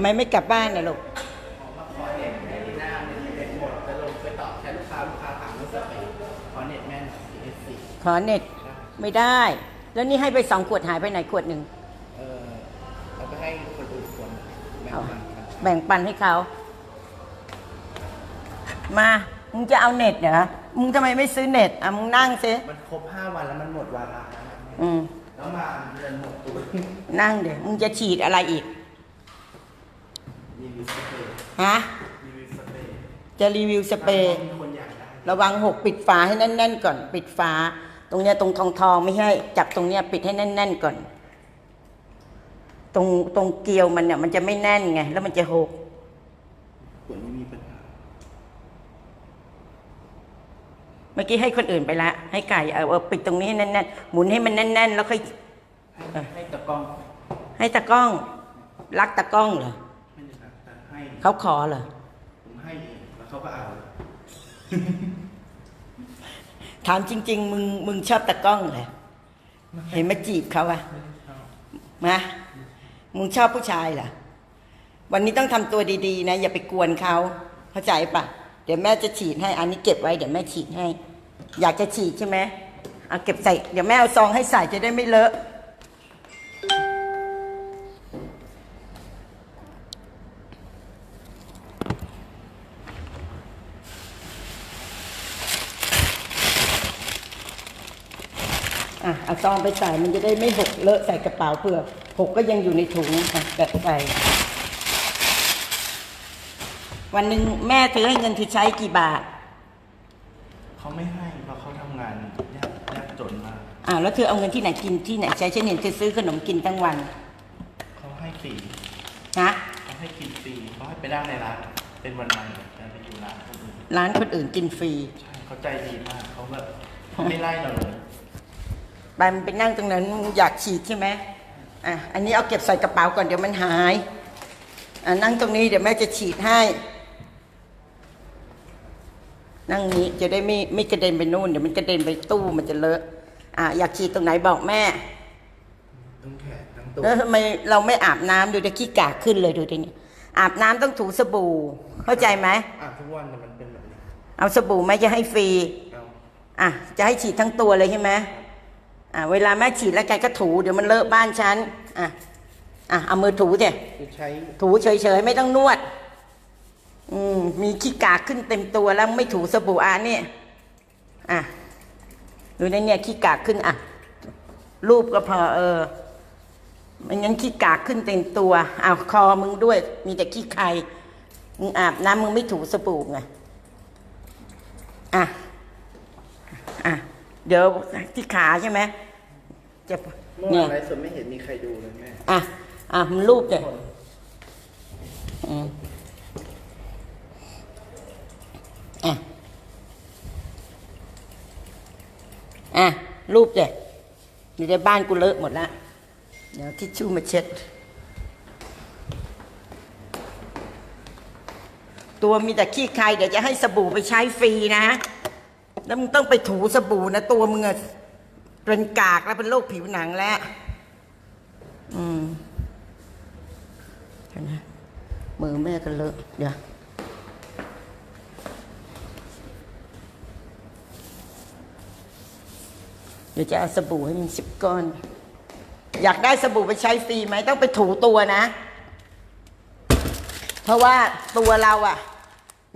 ไม่ไม่กลับบ้านนะลูกมาขอเน็ตในหน้าเน็ตเน็ตหมดจะลงไปตอบแทนลูกค้าลูกค้าถามเรื่องสเปรย์ขอเน็ตแม่น PS4 ขอเน็ตไม่ได้ แล้วนี่ให้ไปสองขวดหายไปไหนขวดหนึ่งเออเอาไปให้คนอื่นคนแบ่งเอาปันกันแบ่งปันให้เขา มา มึงจะเอาเน็ตเหรอ มึงทำไมไม่ซื้อเน็ตอะมึงนั่งซิมันครบ5วันแล้วมันหมดวาระแล้วนะอืมแล้วมาเดือนหมดตัวนั่งเดี๋ยวมึงจะฉีดอะไรอีกรีวิวสเปรย์ ฮะรีวิวสเปรย์จะรีวิวสเปรย์มีคนอยากได้ระวังหกปิดฝาให้แน่นๆก่อน ปิดฝา ตรงเนี้ยตรงทองทองๆไม่ให้จับตรงเนี้ยปิดให้แน่นๆก่อน ตรงตรงเกลียวมันเนี่ยมันจะไม่แน่นไงแล้วมันจะหกขวดนี้มีปัญหาเมื่อกี้ให้คนอื่นไปละให้ไก่เอาเอาปิดตรงนี้ให้แน่นๆหมุนให้มันแน่น ๆ แล้วค่อยให้ให้ตะกล้อง ให้ตากล้อง รักตากล้องเหรอ ให้เขาขอเหรอผมให้เองแล้วเขาก็เอาถามจริง ๆ มึงมึงชอบตากล้องเหรอเห็นมาจีบเขาอะมามึงชอบผู้ชายเหรอวันนี้ต้องทำตัวดีๆ นะ อย่าไปกวนเขาเข้าใจปะเดี๋ยวแม่จะฉีดให้ อันนี้เก็บไว้เดี๋ยวแม่ฉีดให้ อยากจะฉีดใช่ไหมเอาเก็บใส่เดี๋ยวแม่เอาซองให้ใส่จะได้ไม่เลอะ เอาซองไปใส่มันจะได้ไม่หกเลอะใส่กระเป๋าเผื่อหกก็ยังอยู่ในถุงอะแบบใส่วันหนึ่งแม่เธอให้เงินเธอใช้กี่บาท เขาไม่ให้เพราะเขาทำงานยากยากจนมากอ่าวแล้วเธอเอาเงินที่ไหนกินที่ไหนใช้ฉันเห็นเธอซื้อขนมกินทั้งวันเขาให้ฟรีนะเขาให้กินฟรีเขาให้ไปนั่งในร้าน เป็นวันวันๆแต่ไปอยู่ร้านคนอื่นร้านคนอื่นกินฟรีใช่เขาใจดีมากเขาแบบเขาไม่ไล่เราเลย ไปมันไปนั่งตรงนั้นมึงอยากฉีดใช่ไหมอะอันนี้เอาเก็บใส่กระเป๋าก่อนเดี๋ยวมันหายอะนั่งตรงนี้เดี๋ยวแม่จะฉีดให้ นั่งนี้จะได้ไม่ไม่กระเด็นไปนู่นเดี๋ยวมันกระเด็นไปตู้มันจะเลอะอะอยากฉีดตรงไหนบอกแม่ทั้งแขนทั้งตัวแล้วทำไมเราไม่อาบน้ำดูจะขี้กากขึ้นเลยดูดิเนี่ยอาบน้ำต้องถูสบู่ เข้าใจไหมอะทุกวันแต่มันเป็นแบบนี้เอาสบู่ไหมจะให้ฟรีเอาอะจะให้ฉีดทั้งตัวเลยใช่ไหม อะเวลาแม่ฉีดแล้วแกก็ถูเดี๋ยวมันเลอะบ้านฉันอะอะเอามือถูเถอะคือใช้ถูเฉยๆไม่ต้องนวด อืมมีขี้กากขึ้นเต็มตัวแล้วไม่ถูสบู่อะนี่อะดูในเนี่ยขี้กากขึ้นอะรูปก็พอเออไม่งั้นขี้กากขึ้นเต็มตัวอ้าวคอมึงด้วย มีแต่ขี้ไข่มึงอาบน้ำมึงไม่ถูสบู่ไงอะอะ เดี๋ยวที่ขาใช่ไหมจะเมื่อเนี่วายนไลฟ์สดไม่เห็นมีใครดูเลยแม่อะอะมันรูปเลยอืมอะอะรูปเลยอยู่ในบ้านกูเลอะหมดละเดี๋ยวทิชชู่มาเช็ด ตัวมีแต่ขี้ใครเดี๋ยวจะให้สบู่ไปใช้ฟรีนะ แล้วมึงต้องไปถูสบู่นะ ตัวมึงอะเป็นกากแล้วเป็นโรคผิวหนังแล้ว อืมเห็นไหมมือแม่ก็เลอะเดี๋ยวเดี๋ยวจะเอาสบู่ให้มันสิบก้อน อยากได้สบู่ไปใช้ฟรีไหมต้องไปถูตัวนะ เพราะว่าตัวเราอะ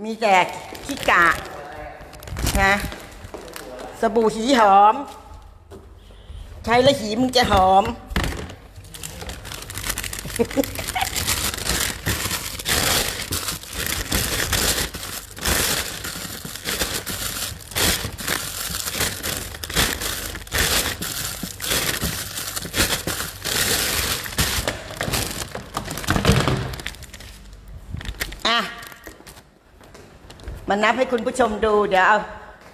มีแต่ขี้กานะ สบู่หีหอม ใช้แล้วหีมึงจะหอม อะ มานับให้คุณผู้ชมดูเดี๋ยวเอา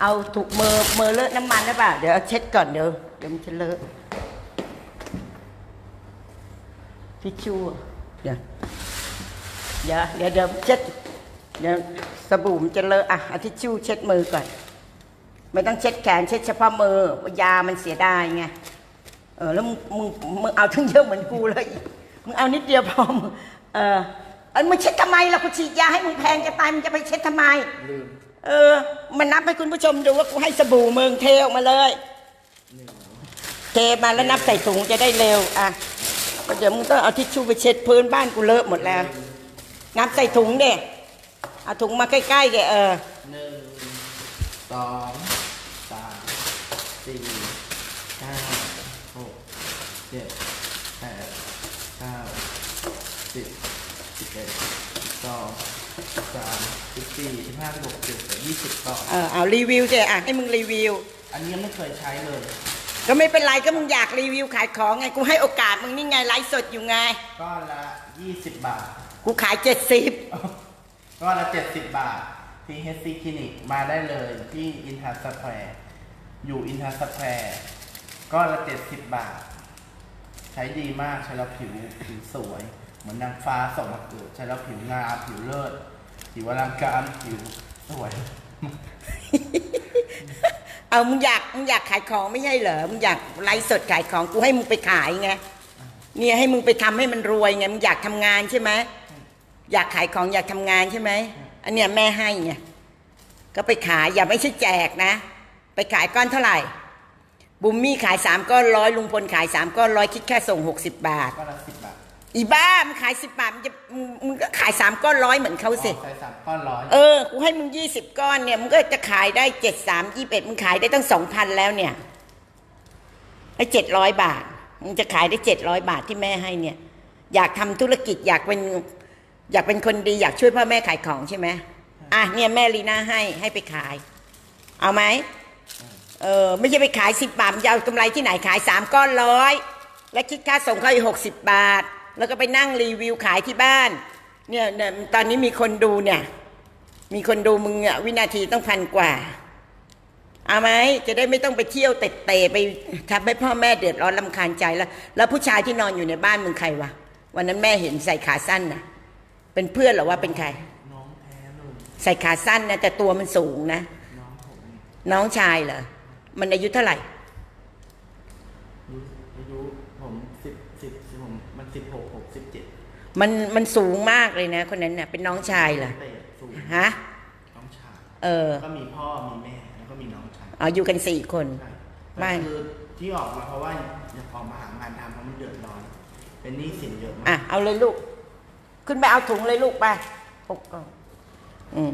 เอาถูกมือมือเลอะน้ำมันได้ป่ะเดี๋ยวเอาเช็ดก่อนเดี๋ยวเดี๋ยวมันจะเลอะทิชชู่เดี๋ยวเดี๋ยวเดี๋ยวเดี๋ยวเช็ดเดี๋ยวสบู่มันจะเลอะอะเอาทิชชู่เช็ดมือก่อนไม่ต้องเช็ดแขนเช็ดเฉพาะมือยามันเสียดายไงเออแล้วมึงมึงมึงเอาทั้งเยอะเหมือนกูเลยมึงเอานิดเดียวพอมึงเออเออมึงเช็ดทำไมล่ะกูฉีดยาให้มึงแพงจะตายมึงจะไปเช็ดทำไมลืม เออ มันนับให้คุณผู้ชมดูว่ากูให้สบู่เมึงเทออกมาเลย เทมาแล้วนับใส่ถุงจะได้เร็ว อะเดี๋ยวมึงต้องเอาทิชชู่ไปเช็ดพื้นบ้านกูเลอะหมดแล้ว นับใส่ถุงเด็เอาถุงมาใกล้ๆเด็เออหนึ่งสองสามสี่ห้าหกเจ็ดแปดเก้าสิบสิบเอ็ดสิบสองสิบสามสิบสี่สิบห้าสิบหกสิบเจ็ด ยี่สิบต่อเออเอารีวิวเด็อะให้มึงรีวิว อันนี้ยังไม่เคยใช้เลย ก็ไม่เป็นไรก็มึงอยากรีวิวขายของไงกูให้โอกาสมึงนี่ไงไลฟ์สดอยู่ไง ก้อนละยี่สิบบาท กูขายเจ็ดสิบก้อนละเจ็ดสิบบาทที่ HC Clinic มาได้เลยที่อินทัสสแควร์อยู่อินทัสสแควร์ก้อนละเจ็ดสิบบาท ใช้ดีมากใช้แล้วผิวผิวสวย เหมือนนางฟ้าส่งมาเกิดใช้แล้วผิวงามผิวเลิศผิวอลังการผิว สวย เอามึงอยากมึงอยากขายของไม่ใช่เหรอมึงอยากไลฟ์สดขายของกูให้มึงไปขายไงเนี่ยให้มึงไปทำให้มันรวยไงมึงอยากทำงานใช่ไหมอยากขายของอยากทำงานใช่ไหมอันเนี้ยแม่ให้ไงก็ไปขายอย่าไม่ใช่แจกนะ ไปขายก้อนเท่าไหร่ บุมมี่ขายสามก้อนร้อยลุงพลขายสามก้อนร้อยคิดแค่ส่งหกสิบบาทก้อนละสิบบาท อีบ้ามึงขายสิบบาทมึงจะมึงมึงก็ขายสามก้อนร้อยเหมือนเขาสิ ใส่สามก้อนร้อยเออ กูให้มึงยี่สิบก้อนเนี่ยมึงก็จะขายได้เจ็ดสามยี่สิบเอ็ดมึงขายได้ตั้งสองพันแล้วเนี่ยให้เจ็ดร้อยบาท มึงจะขายได้เจ็ดร้อยบาทที่แม่ให้เนี่ย อยากทำธุรกิจอยากเป็นอยากเป็นคนดีอยากช่วยพ่อแม่ขายของใช่ไหมอะเนี่ยแม่ลีน่าให้ให้ไปขาย เอาไหมเออไม่ใช่ไปขายสิบบาทมึงจะเอากำไรที่ไหนขายสามก้อนร้อยและคิดค่าส่งเขาอีกหกสิบบาท แล้วก็ไปนั่งรีวิวขายที่บ้าน เนี่ยเนี่ยตอนนี้มีคนดูเนี่ย มีคนดูมึงอะวินาทีต้องพันกว่าเอาไหมจะได้ไม่ต้องไปเที่ยวเตะเตะไปทำให้พ่อแม่เดือดร้อนลำคาญใจแล้ว แล้วผู้ชายที่นอนอยู่ในบ้านมึงใครวะวันนั้นแม่เห็นใส่ขาสั้นนะเป็นเพื่อนเหรอว่าเป็นใคร น้องแท้เลยใส่ขาสั้นนะแต่ตัวมันสูงนะ น้องผมน้องชายเหรอมันอายุเท่าไหร่ อายุผมสิบสิบผมมันสิบหกหกสิบเจ็ด มันมันสูงมากเลยนะ คนนั้นน่ะเป็นน้องชายเหรอ เตะสูงฮะ น้องชายเออ ก็มีพ่อมีแม่แล้วก็มีน้องชายเอาอยู่กันสี่คน ใช่ไม่ แต่คือที่ออกมาเพราะว่าอยากออกมาหางานทำเพราะมันเดือดร้อน เป็นหนี้สินเยอะมาอะ กเอาเลยลูก ขึ้นไปเอาถุงเลยลูกไปหกกล่องอืม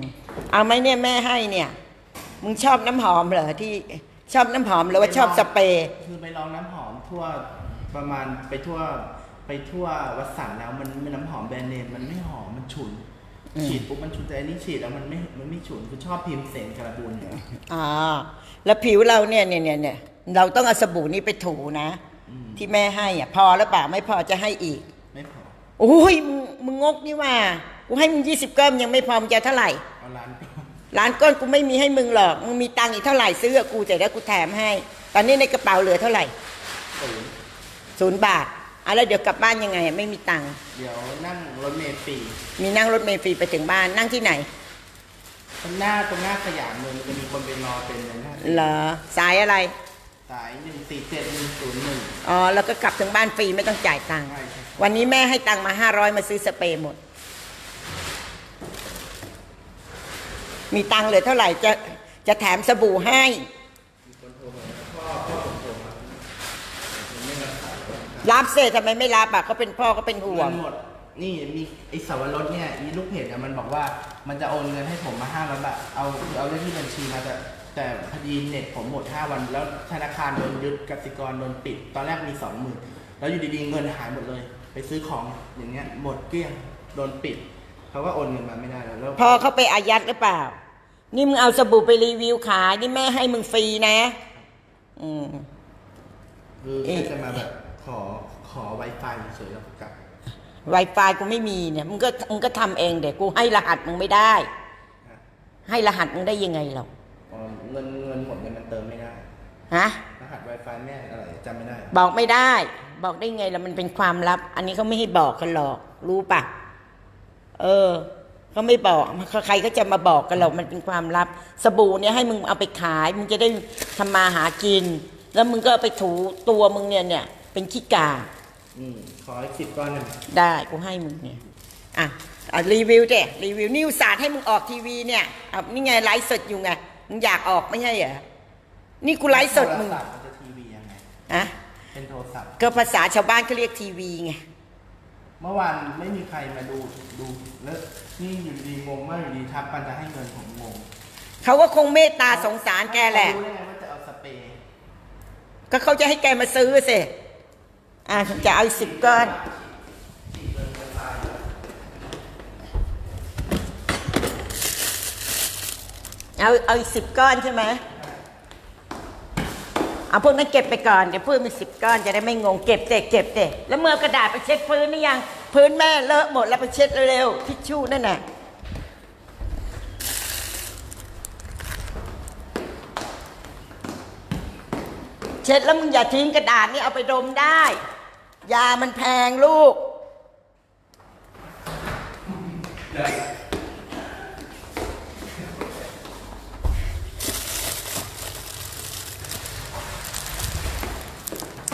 เอาไหมเนี่ยแม่ให้เนี่ย มึงชอบน้ำหอมเหรอที่ชอบน้ำหอมหรือว่าชอบสเปรย์ คือไปลองน้ำหอมทั่วประมาณไปทั่ว ไปทั่ววัดสันแล้วมันมันน้ำหอมแบรนด์เนมมันไม่หอมมันฉุนฉีดปุ๊บมันฉุนแต่อันนี้ฉีดแล้วมันไม่มันไม่ฉุนคือชอบพิมพ์เสนการะบูนเนี่ยอ๋อแล้วผิวเราเนี่ยเนี่ยเนี่ยเนี่ยเราต้องเอาสบู่นี้ไปถูนะอืมที่แม่ให้อะพอแล้วเปล่าไม่พอจะให้อีก ไม่พอโอ้ยมึงมึงงกนี่ว่ากูให้มึงยี่สิบก้อนยังไม่พอมึงจะเอาเท่าไหร่เอาร้านก่อนล้านก้อนกูไม่มีให้มึงหรอกมึงมีตังค์อีกเท่าไหร่ซื้อกับกูแต่แล้วกูแถมให้ ตอนนี้ในกระเป๋าเหลือเท่าไหร่ศูนย์ศูนย์บาท อะแล้วเดี๋ยวกลับบ้านยังไงอะไม่มีตังค์เดี๋ยวนั่งรถเมล์ฟรีมีนั่งรถเมล์ฟรีไปถึงบ้านนั่งที่ไหนตรงหน้าตรงหน้าสยามเลยมันจะมีคนไปรอเป็นเลยนะเหรอสายอะไรสายหนึ่งสี่เจ็ดหนึ่งศูนย์หนึ่งอ๋อแล้วก็กลับถึงบ้านฟรีไม่ต้องจ่ายตังค์ใช่ใช่วันนี้แม่ให้ตังค์มาห้าร้อยมาซื้อสเปรย์หมด มีตังค์เหลือเท่าไหร่จะจะแถมสบู่ให้ รับเสร็จทำไมไม่รับอะเขาเป็นพ่อก็เป็นห่วมังนหมด นี่มีไอ้สาวรสเนี่ยมีลูกเพจเนี่ยมันบอกว่ามันจะโอนเงินให้ผมมาห้าร้อยบาท เอาคือเอาเลขที่บัญชีมาแต่แต่พอดีเน็ตผมหมดห้าวัน แล้วธนาคารโดนยึดกสิกรโดนปิด ตอนแรกมีสองหมื่นแล้วอยู่ดีๆเงินหายหมดเลย ไปซื้อของอย่างเงี้ยหมดเกลี้ยงโดนปิด เขาก็โอนเงินมาไม่ได้แล้วแล้วพ่อเขาไปอายัดหรือเปล่า นี่มึงเอาสบู่ไปรีวิวขาย นี่แม่ให้มึงฟรีนะ อืม คือเอ๊ะแค่จะมาแบบ ขอขอ Wi-Fi เฉยๆแล้วก็กลับ Wi-Fi กูไม่มีเนี่ยมึงก็มึงก็ทำเองเด็กกูให้รหัสมึงไม่ได้ให้รหัสมึงได้ยังไงหรอกอ๋อเงินเงินหมดเงินมันเติมไม่ได้ ฮะ รหัส Wi-Fi แม่อะไรจำไม่ได้ บอกไม่ได้ บอกได้ไงล่ะมันเป็นความลับ อันนี้เขาไม่ให้บอกกันหรอก รู้ปะเออเขาไม่บอกใครก็จะมาบอกกันหรอกมันเป็นความลับ สบู่เนี่ยให้มึงเอาไปขาย มึงจะได้ทำมาหากิน แล้วมึงก็เอาไปถูตัวมึงเนี่ยเนี่ย เป็นขี้กา อืมขออีกสิบก้อนหนึ่งได้กูให้มึงเนี่ยอะอะรีวิวเด้รีวิวนิวศาสตร์ให้มึงออกทีวีเนี่ยอะนี่ไงไลฟ์สดอยู่ไงมึงอยากออกไม่ใช่เหรอนี่กูไลฟ์สดมึงโทรศัพท์มันจะทีวียังไง อะเป็นโทรศัพท์ ก็ภาษาชาวบ้านเขาเรียกทีวีไงเมื่อวานไม่มีใครมาดูดูแล้วนี่อยู่ดีงงมากอยู่ดีทักมันจะให้เงินผมงงเขาก็คงเมตตาสงสารแกแหละ เขารู้ได้ไงว่าจะเอาสเปรย์ ก็เขาจะให้แกมาซื้อสิ อะจะเอาสิบก้อนเอาเอาอีกสิบก้อนใช่ไหมเอาพวกนั้นเก็บไปก่อนเดี๋ยวเพิ่มีสิบก้อนจะได้ไม่งงเก็บเด็เก็บเด็แล้วเมื่อกระดาษไปเช็ดพื้นนี่ยังพื้นแม่เลอะหมดแล้วไปเช็ดเร็วๆทิชชู่นั่นน่ะเช็ดแล้วมึงอย่าทิ้งกระดาษนี่เอาไปดมได้ ยามันแพงลูก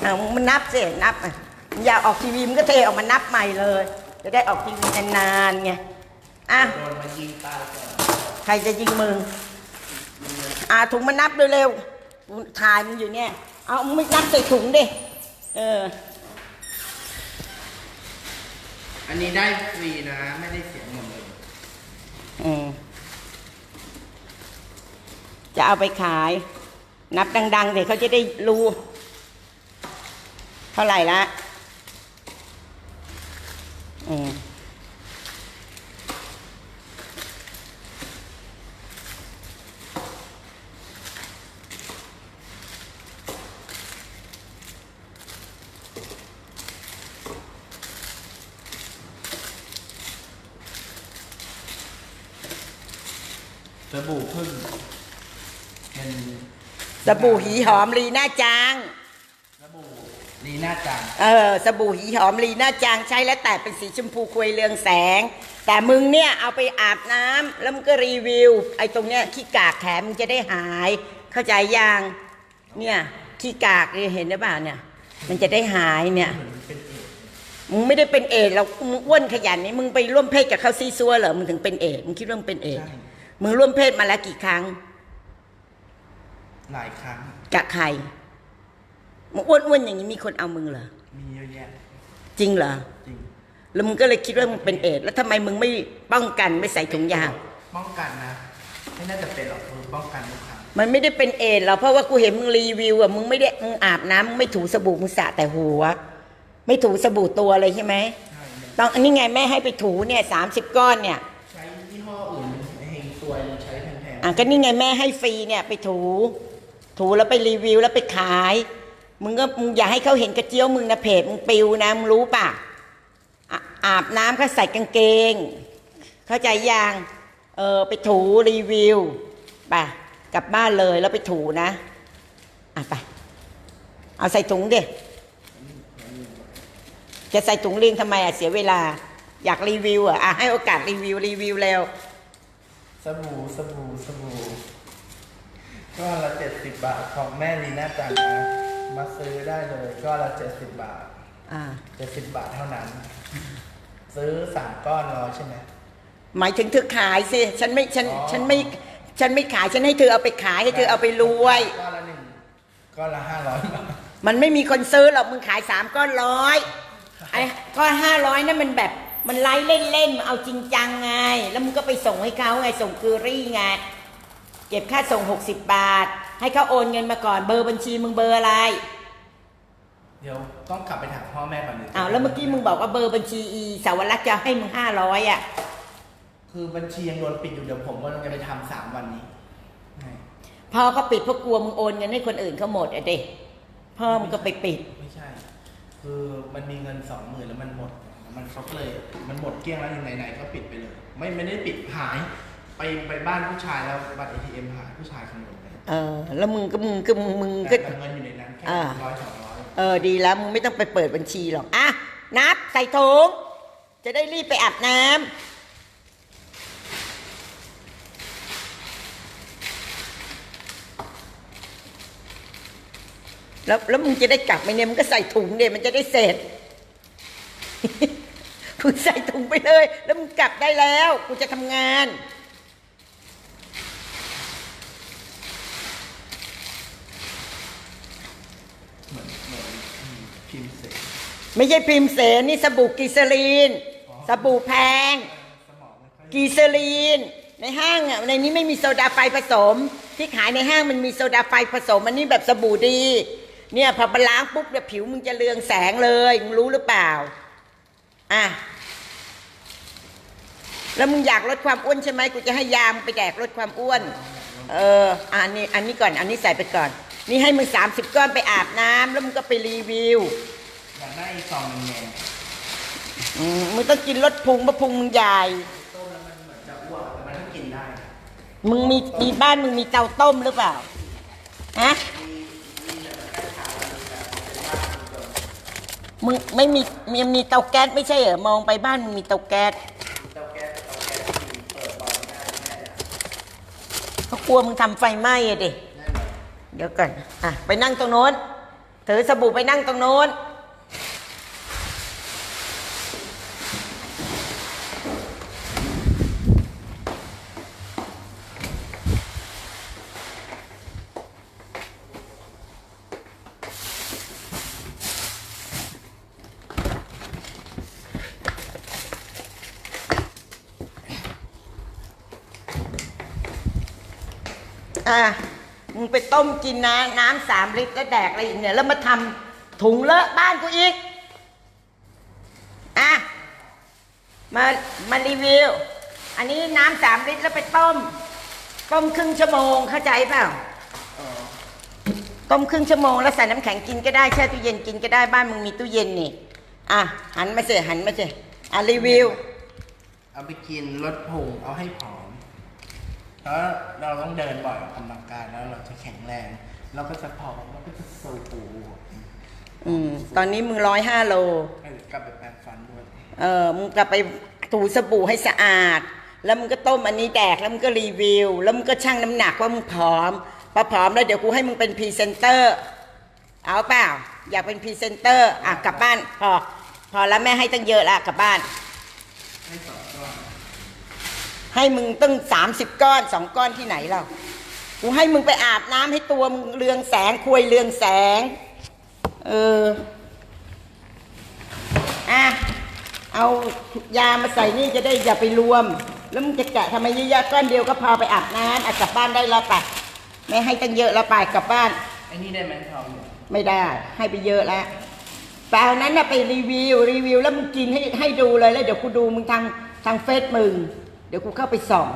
เอามันนับสินับอะมึงอยากออกทีวีมันก็เทออกมานับใหม่เลย จะได้ออกทีวีนานๆไง อะ โดนมายิงตายก่อนใครจะยิงมึง อ่าถุงมานับเร็วๆกูถ่ายมึงอยู่เนี่ย เอามึงไม่นับใส่ถุงดิ เออ อันนี้ได้ฟรีนะ ไม่ได้เสียเงินเลยอืมจะเอาไปขาย นับดังๆเดี๋ยวเขาจะได้รู้ เท่าไหร่ละ อืม สบู่พึ่งเป็น สบู่หีหอมลีน่าจาง สบู่ลีน่าจังเออ สบู่หีหอมลีน่าจางใช้แล้วแต่เป็นสีชมพูควยเรืองแสง แต่มึงเนี่ยเอาไปอาบน้ำแล้วมึงก็รีวิว ไอ้ตรงเนี้ยขี้กากแขนมึงจะได้หาย เข้าใจยังเนี่ยขี้กากเนี่ยเห็นหรือเปล่าเนี่ย มันจะได้หายเนี่ยเหมือนเป็นเอกมึงไม่ได้เป็นเอดส์เรามึงอ้วนขยันนี่มึงไปร่วมเพศกับเขาซีซัวเหรอมึงถึงเป็นเอดส์มึงคิดว่ามึงเป็นเอดส์มึงร่วมเพศมาแล้วกี่ครั้ง หลายครั้ง กับใครมึงอ้วนๆอย่างนี้มีคนเอามึงเหรอ มีเยอะแยะ จริงเหรอ จริง แล้วมึงก็เลยคิดว่ามึงเป็นเอดส์แล้วทำไมมึงไม่ป้องกันไม่ใส่ถุงยาง ป้องกันนะ ไม่น่าจะเป็นหรอกคือป้องกันทุกครั้งมันไม่ได้เป็นเอดส์หรอกเพราะว่ากูเห็นมึงรีวิวอะมึงไม่ได้มึงอาบน้ำมึงไม่ถูสบู่มึงสระแต่หัว ไม่ถูสบู่ตัวเลยใช่ไหมใช่เนี่ยต้องอันนี้ไงแม่ให้ไปถูเนี่ยสามสิบก้อนเนี่ยใช้ยี่ห้ออื่นไอ้เฮงซวยใช้แพงอะก็นี่ไงแม่ให้ฟรีเนี่ยไปถู ถูแล้วไปรีวิวแล้วไปขาย มึงก็มึงอย่าให้เขาเห็นกระเจียวมึงนะเพจมึงปิวนะมึงรู้ป่ะอาบน้ำก็ใส่กางเกง เข้าใจยังเออไปถูรีวิวไปกลับบ้านเลยแล้วไปถูนะอะไปเอาใส่ถุงดิจะใส่ถุงเรียงทำไมอะเสียเวลา อยากรีวิวอะอะให้โอกาสรีวิวรีวิวเร็วสบู่สบู่สบู่ ก้อนละเจ็ดสิบบาทของแม่ลีน่าจังนะ มาซื้อได้เลยก้อนละเจ็ดสิบบาทอ่า เจ็ดสิบบาทเท่านั้น ซื้อสามก้อนร้อยใช่ไหม หมายถึงเธอขายสิ ฉันไม่ ฉัน อ๋อ ฉันไม่ ฉันไม่ขาย ฉันให้เธอเอาไปขายให้เธอเอาไปรวย ก้อนละหนึ่งก้อนละห้าร้อยบาทมันไม่มีคนซื้อหรอก มึงขายสามก้อนร้อยไอ้ก้อนห้าร้อยนั่นมันแบบ มันไล่เล่นๆเอาจริงจังไง แล้วมึงก็ไปส่งให้เขาไง ส่งคือรี่ไง เก็บค่าส่งหกสิบบาท ให้เขาโอนเงินมาก่อนเบอร์บัญชีมึงเบอร์อะไรเดี๋ยวต้องกลับไปถามพ่อแม่ก่อนหนึ่งอ้าวแล้วเมื่อกี้มึงบอกว่าเบอร์บัญชีอีสาวรักษ์จะให้มึงห้าร้อยอะ คือบัญชียังโดนปิดอยู่เดี๋ยวผมก็จะไปทำสามวันนี้ใช่พ่อเขาปิดเพราะกลัวมึงโอนเงินให้คนอื่นเขาหมดอะเด็พ่อมึงก็ไปปิด ไม่ใช่ คือมันมีเงินสองหมื่นแล้วมันหมด มันเขาก็เลย มันหมดเกลี้ยงแล้วยังไหนๆก็ปิดไปเลย ไม่ไม่ได้ปิดหาย ไปไปบ้านผู้ชายแล้วบัตร ATM หายผู้ชายขโมยไปเออ แล้วมึงก็มึงก็มึงมึงก็ แต่เงินอยู่ในนั้นแค่อ่า ร้อยสองร้อยเออดีแล้วมึงไม่ต้องไปเปิดบัญชีหรอกอะนับใส่ถุงจะได้รีบไปอาบน้ำแล้วแล้วมึงจะได้กลับไหมเนี่ยมึงก็ใส่ถุงเดี๋ยมันจะได้เสร็จ มึงใส่ถุงไปเลย แล้วมึงกลับได้แล้วกูจะทำงาน เหมือนเหมือนอืมพิมพ์เสร็จ ไม่ใช่พิมเสนนี่สบู่กีซาลีน สบู่แพง กีซาลีน ในห้างอะในนี้ไม่มีโซดาไฟผสม ที่ขายในห้างมันมีโซดาไฟผสมอันนี้แบบสบู่ดี เนี่ยพอไปล้างปุ๊บเนี่ยผิวมึงจะเรืองแสงเลยมึงรู้หรือเปล่าอะแล้วมึงอยากลดความอ้วนใช่ไหมกูจะให้ยามงไปแดกลดความอ้วน เอออะอันนี้อันนี้ก่อน อันนี้ใส่ไปก่อน นี่ให้มึงสามสิบก้อนไปอาบน้ำแล้วมึงก็ไปรีวิว อยากได้ซองแดงอืมมึงต้องกินลดพุงเพราะพุงมึงใหญ่ๆต้มแล้วมันเหมือนจะอ้วกแต่มันก็กินได้มึงมีมีบ้านมึงมีเตาต้มหรือเปล่าฮะมึงไม่มีมีมีเตาแก๊สไม่ใช่เหรอมองไปบ้านมึงมีเตาแก๊สเตาแก๊สเตาแก๊สที่เปิดบ่อยไม่ได้ไม่ได้อะเขากลัวมึงทำไฟไหม้อะดิ นั่นแหละ เดี๋ยวก่อน อะ ไปนั่งตรงโน้น ถือสบู่ไปนั่งตรงโน้น อะมึงไปต้มกินนะ น้ำสามลิตรแล้วแดกอะไรอีกเนี่ย แล้วมาทำถุงเลอะบ้านกูอีก อะ มามารีวิว อันนี้น้ำสามลิตรแล้วไปต้ม ต้มครึ่งชั่วโมงเข้าใจเปล่าเออต้มครึ่งชั่วโมงแล้วใส่น้ำแข็งกินก็ได้แช่ตู้เย็นกินก็ได้บ้านมึงมีตู้เย็นนี่อะหันมาสิหันมาสิอะรีวิว เอาไปกินลดพุงเอาให้ผอม แล้วเราต้องเดินบ่อยออกกำลังกายแล้วเราจะแข็งแรง เราก็จะผอมเราก็จะสูบปูอืมตอนนี้มึงร้อยห้าโลเออกลับไปแปรงฟันด้วยเออมึงกลับไปถูสบู่ให้สะอาด แล้วมึงก็ต้มอันนี้แดกแล้วมึงก็รีวิว แล้วมึงก็ชั่งน้ำหนักว่ามึงผอมพอผอมแล้วเดี๋ยวกูให้มึงเป็นพรีเซนเตอร์ เอาเปล่า อยากเป็นพรีเซนเตอร์ อะกลับบ้านพอพอแล้วแม่ให้ตั้งเยอะละกลับบ้านให้สองก้อน ให้มึงตั้งสามสิบก้อนสองก้อนที่ไหนเรากูให้มึงไปอาบน้ำให้ตัวมึงเรืองแสงคุยเรืองแสง เออ อะ เอายามาใส่นี่จะได้อย่าไปรวม แล้วมึงจะแกะทำไมเยอะๆก้อนเดียวก็พอไปอาบน้ำอะกลับบ้านได้แล้วไปไม่ให้ตั้งเยอะแล้วไปกลับบ้านไอ้นี่ได้ไหมทองเนี่ยไม่ได้ ให้ไปเยอะแล้วแต่เอานั้นน่ะไปรีวิวรีวิว แล้วมึงกินให้ให้ดูเลยแล้วเดี๋ยวกูดูมึงทางทางเฟซมึง เดี๋ยวกูเข้าไปส่อง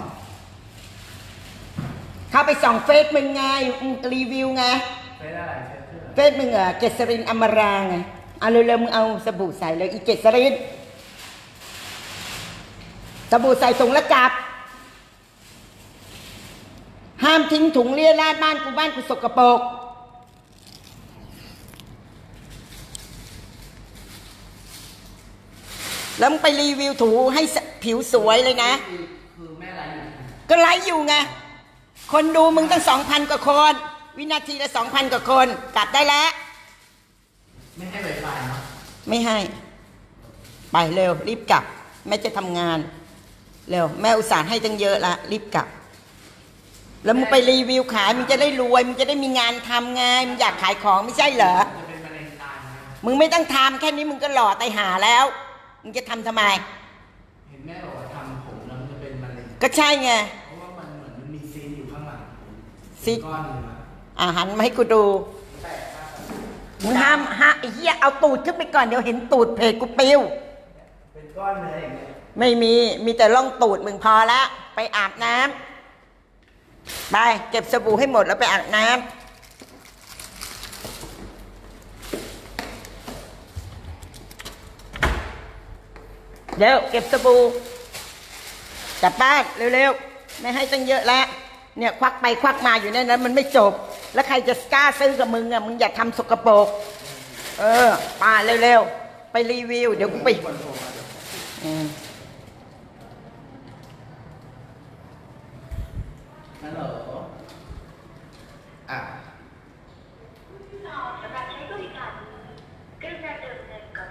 เข้าไปส่องเฟซมึงไงมึงรีวิวไงใช้ได้หลายเชื้อเชื่อเฟซมึงอะเกษรินอมราไงเอาเร็วๆมึงเอาสบู่ใส่เลยอีเกษรินสบู่ใส่ถุงแล้วจับ ห้ามทิ้งถุงเลี่ยราดบ้านกูบ้านกูสกปรกแล้วมึงไปรีวิวถูให้ส ผิวสวยเลยนะ คือคือแม่ไรอยู่ก็ไลฟ์อยู่ไง คนดูมึงตั้งสองพันกว่าคน วินาทีละสองพันกว่าคน กลับได้แล้ว ไม่ให้ไวไฟเนาะไม่ให้ ไปเร็ว รีบกลับ แม่จะทำงาน เร็ว แม่อุตส่าห์ให้ตั้งเยอะละ รีบกลับ แล้วมึงไปรีวิวขายมึงจะได้รวยมึงจะได้มีงานทำไงมึงอยากขายของไม่ใช่เหรอ จะเป็นมะเร็งตายนะมึงไม่ต้องทำแค่นี้มึงก็หล่อตายหาแล้ว มึงจะทำทำไมเห็น แม่บอกว่าทำผมแล้วมันจะเป็นมะเร็งก็ใช่ไง เพราะว่ามันเหมือนมันมีซีนอยู่ข้างหลังผมซีน ก้อนหนึงอะอาหันมาให้กูดูมึงห้ามห้าไอ้เหี้ยเอาตูดขึ้นไปก่อนเดี๋ยวเห็นตูดเพจกูปิว เป็นก้อนเนื้ออย่างเงี้ยไม่มี มีแต่ร่องตูดมึงพอละ ไปอาบน้ำ ไป เก็บสบู่ให้หมดแล้วไปอาบน้ำ เดี๋ยวเก็บสบู่กลับบ้านเร็วๆ ไม่ให้ตั้งเยอะแล้วเนี่ยควักไปควักมาอยู่ในนั้น มันไม่จบ แล้วใครจะกล้าซื้อกับมึงอะมึงอย่าทำสกปรกเออป่าเร็วๆ ไปรีวิว เดี๋ยวกูไปคนโทรมาเดี๋ยวอืมฮัลโหลอะ สำหรับใช้บริการนี้กรุณาเติมเงินก่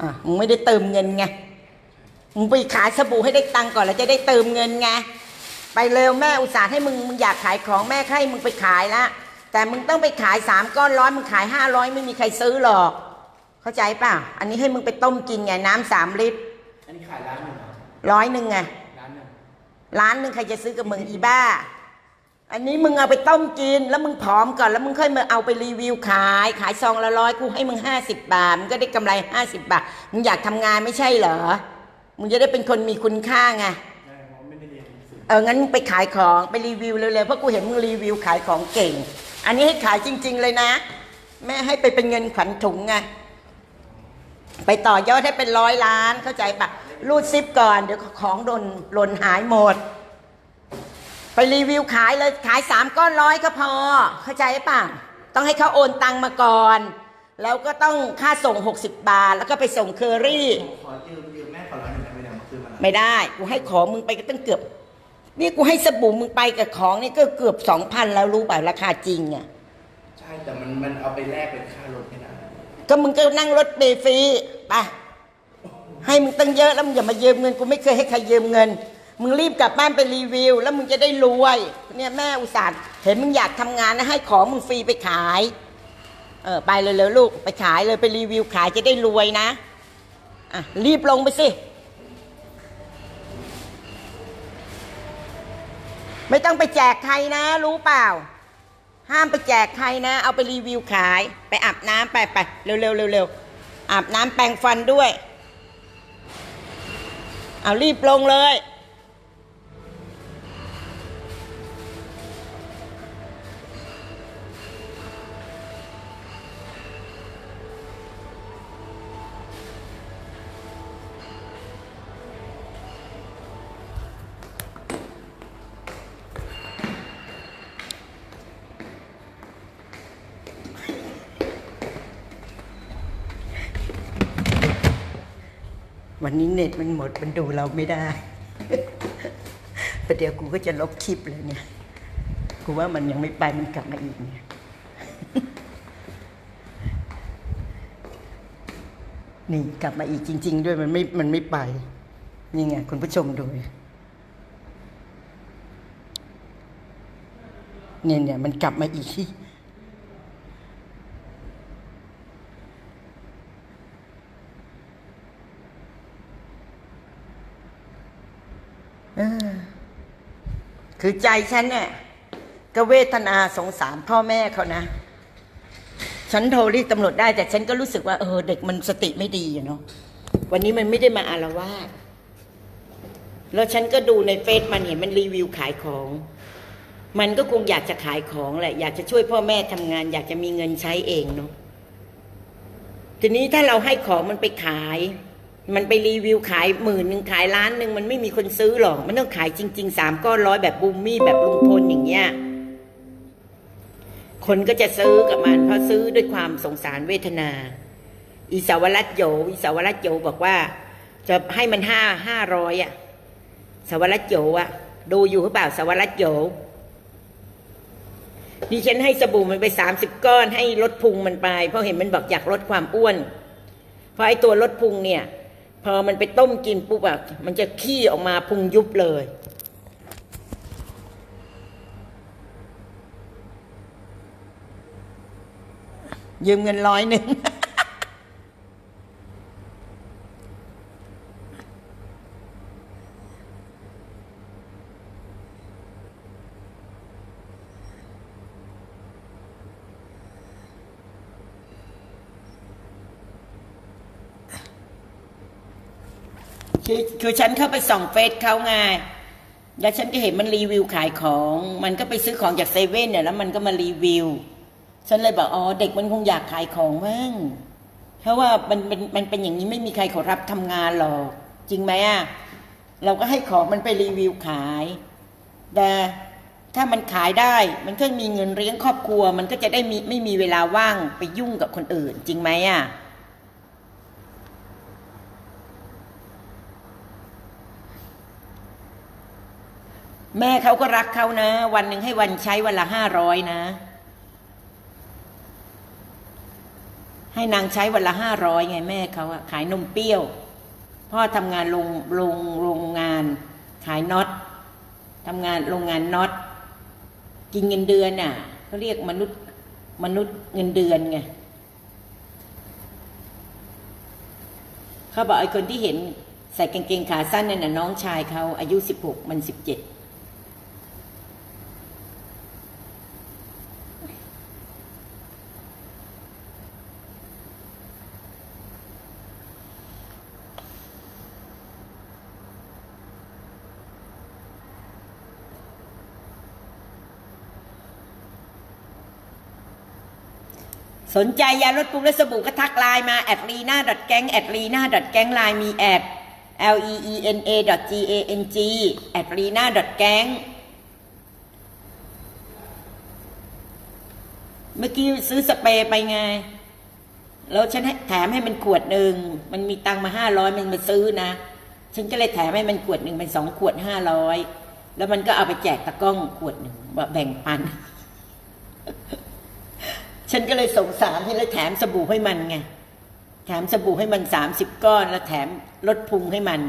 อนทำรายการใหม่ค่ะอะมึงมึงไม่ได้เติมเงินไงมึงไปขายสบู่ให้ได้ตังค์ก่อนแล้วจะได้เติมเงินไงไปเร็วแม่อุตส่าห์ให้มึงมึงอยากขายของแม่ให้มึงไปขายละแต่มึงต้องไปขายสามก้อนร้อยมึงขายห้าร้อยไม่มีใครซื้อหรอก เข้าใจป่ะ อันนี้ให้มึงไปต้มกินไงน้ำสามลิตร อันนี้ขายร้านหนึ่งเหรอร้อยหนึ่งไงร้านหนึ่งร้านหนึ่งใครจะซื้อกับมึงอีบ้า อันนี้มึงเอาไปต้มกิน แล้วมึงผอมก่อนแล้วมึงค่อยมาเอาไปรีวิวขาย ขายซองละร้อยกูให้มึงห้าสิบบาทมึงก็ได้กำไรห้าสิบบาทมึงอยากทำงานไม่ใช่เหรอมึงจะได้เป็นคนมีคุณค่าไงเอองั้นไปขายของไปรีวิวเร็วๆเพราะกูเห็นมึงรีวิวขายของเก่ง อันนี้ให้ขายจริง ๆ เลยนะ แม่ให้ไปเป็นเงินขวัญถุงไงไปต่อยอดให้เป็นร้อยล้านเข้าใจปะรูดซิปก่อนเดี๋ยวของโดนหล่นหายหมด รีวิวขายเลยขายสามก้อนร้อยก็พอ เข้าใจปะต้องให้เขาโอนตังมาก่อน แล้วก็ต้องค่าส่ง 60 บาท แล้วก็ไปส่งเคอรี่ ขอยืมยืมแม่ขอร้อยหนึ่งได้ไหมเนี่ยมาคืนมาไม่ได้ กูให้ของมึงไปก็ตั้งเกือบ นี่กูให้สบู่มึงไปกับของนี่ก็เกือบสองพันแล้วรู้ป่ะราคาจริงอะ ใช่แต่มันมันเอาไปแลกเป็นค่ารถไม่ได้ก็มึงก็นั่งรถเบฟรีไปให้มึงตั้งเยอะแล้วมึงอย่ามายืมเงินกูไม่เคยให้ใครยืมเงิน มึงรีบกลับบ้านไปรีวิว แล้วมึงจะได้รวยเนี่ยแม่อุตส่าห์เห็นมึงอยากทำงานนะให้ของมึงฟรีไปขายเออไปเลยเลยลูกไปขายเลยไปรีวิวขายจะได้รวยนะอะรีบลงไปสิ ไม่ต้องไปแจกใครนะ รู้เปล่า ห้ามไปแจกใครนะ เอาไปรีวิวขาย ไปอาบน้ำไปไปเร็วเร็วเร็วเร็วอาบน้ำแปรงฟันด้วย เอารีบลงเลย เน็ตมันหมดมันดูเราไม่ได้ประเดี๋ยวกูก็จะลบคลิปเลยเนี่ย กูว่ามันยังไม่ไปมันกลับมาอีกเนี่ยนี่กลับมาอีกจริง ๆ ด้วยมันไม่ มันไม่ไป นี่ไงคุณผู้ชมดูเนี่ยเนี่ยมันกลับมาอีกที่ คือใจฉันเนี่ยก็เวทนาสงสารพ่อแม่เขานะ ฉันโทรเรียกตำรวจได้ แต่ฉันก็รู้สึกว่าเออเด็กมันสติไม่ดีอะเนาะวันนี้มันไม่ได้มาอารวาสแล้วฉันก็ดูในเฟซมันเห็นมันรีวิวขายของ มันก็คงอยากจะขายของแหละ อยากจะช่วยพ่อแม่ทำงาน อยากจะมีเงินใช้เองเนาะทีนี้ถ้าเราให้ของมันไปขาย มันไปรีวิวขายหมื่นหนึ่งขายล้านหนึ่งมันไม่มีคนซื้อหรอก มันต้องขายจริงๆสามก้อนร้อยแบบบูมมี่แบบลุงพลอย่างเงี้ยคนก็จะซื้อกับมัน เพราะซื้อด้วยความสงสารเวทนา อีสาวรัตโยอีสาวรัตโยบอกว่า จะให้มันห้าห้าร้อยอะสาวรัตโยอะ ดูอยู่หรือเปล่าสาวรัตโยดิฉันให้สบู่มันไปสามสิบก้อนให้ลดพุงมันไป เพราะเห็นมันบอกอยากลดความอ้วน เพราะไอ้ตัวลดพุงเนี่ย พอมันไปต้มกินปุ๊บอะมันจะขี้ออกมาพุงยุบเลย ยืมเงินร้อยหนึ่ง คือคือฉันเข้าไปส่องเฟซเขาไงแล้วฉันก็เห็นมันรีวิวขายของ มันก็ไปซื้อของจากเซเว่นเนี่ยแล้วมันก็มารีวิว ฉันเลยบอกอ๋อเด็กมันคงอยากขายของมั้งเพราะว่ามันเป็นมันเป็นอย่างนี้ไม่มีใครขารับทำงานหรอกจริงไหมอะเราก็ให้ของมันไปรีวิวขายแต่ถ้ามันขายได้ มันก็มีเงินเลี้ยงครอบครัว มันก็จะได้มีไม่มีเวลาว่างไปยุ่งกับคนอื่น จริงไหมอะ แม่เขาก็รักเขานะ วันหนึ่งให้วันใช้วันละห้าร้อยนะ ให้นางใช้วันละห้าร้อยไงแม่เขาอะขายนมเปรี้ยว พ่อทำงานโรงโรงโรงงาน ขายน็อตทำงานโรงงานน็อตกินเงินเดือนน่ะเขาเรียกมนุษย์มนุษย์เงินเดือนไงเขาบอกไอ้คนที่เห็นใส่กางเกงขาสั้นนั่นน่ะน้องชายเขาอายุสิบหกมันสิบเจ็ด นใจยาลดปรุงและสบู่ก็ทักไลน์มาแอดลีน่าดอทแก๊งแอดลีน่าดอทแก๊งไลน์มีแอด l e e n a g a n g แอดลีน่าดอทแก๊งเมื่อกี้ซื้อสเปรย์ไปไง แล้วฉันแถมให้มันขวดหนึ่ง มันมีตังมาห้าร้อยมันมาซื้อนะ ฉันก็เลยแถมให้มันขวดหนึ่งเป็นสองขวดห้าร้อย แล้วมันก็เอาไปแจกตะก้องขวดหนึ่งบอกแบ่งปัน ฉันก็เลยสงสารที่เลยแถมสบู่ให้มันไงแถมสบู่ให้มันสามสิบก้อนแล้วแถมลดพุงให้มัน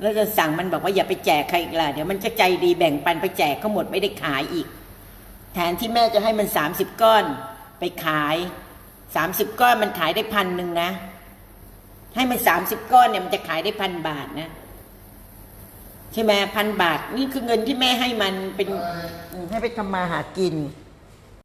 แล้วจะสั่งมันบอกว่าอย่าไปแจกใครอีกล่ะเดี๋ยวมันจะใจดีแบ่งปันไปแจกเขาหมดไม่ได้ขายอีก แทนที่แม่จะให้มันสามสิบก้อนไปขายสามสิบก้อนมันขายได้พันหนึ่งนะ ให้มันสามสิบก้อนเนี่ยมันจะขายได้พันบาทนะใช่ไหมพันบาท นี่คือเงินที่แม่ให้มันเป็นให้ไปทำมาหากิน